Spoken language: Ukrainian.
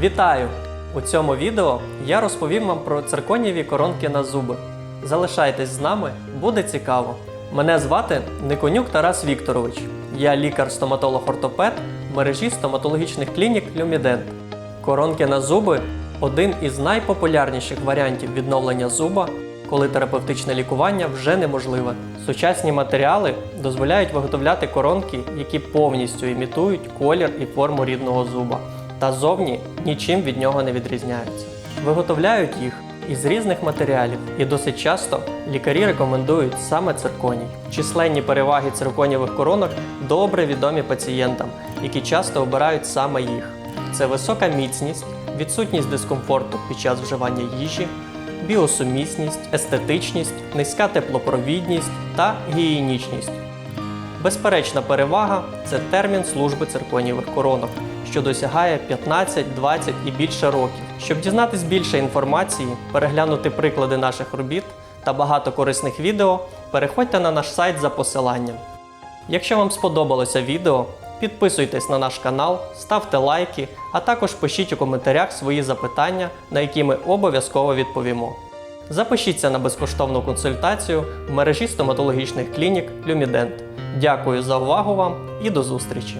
Вітаю! У цьому відео я розповім вам про цирконієві коронки на зуби. Залишайтесь з нами, буде цікаво. Мене звати Никонюк Тарас Вікторович. Я лікар-стоматолог-ортопед мережі стоматологічних клінік Люмідент. Коронки на зуби один із найпопулярніших варіантів відновлення зуба, коли терапевтичне лікування вже неможливе. Сучасні матеріали дозволяють виготовляти коронки, які повністю імітують колір і форму рідного зуба, та зовні нічим від нього не відрізняються. Виготовляють їх із різних матеріалів, і досить часто лікарі рекомендують саме цирконій. Численні переваги цирконієвих коронок добре відомі пацієнтам, які часто обирають саме їх. Це висока міцність, відсутність дискомфорту під час вживання їжі, біосумісність, естетичність, низька теплопровідність та гігієнічність. Безперечна перевага це термін служби цирконієвих коронок, що досягає 15, 20 і більше років. Щоб дізнатись більше інформації, переглянути приклади наших робіт та багато корисних відео, переходьте на наш сайт за посиланням. Якщо вам сподобалося відео, підписуйтесь на наш канал, ставте лайки, а також пишіть у коментарях свої запитання, на які ми обов'язково відповімо. Запишіться на безкоштовну консультацію в мережі стоматологічних клінік Люмідент. Дякую за увагу вам і до зустрічі!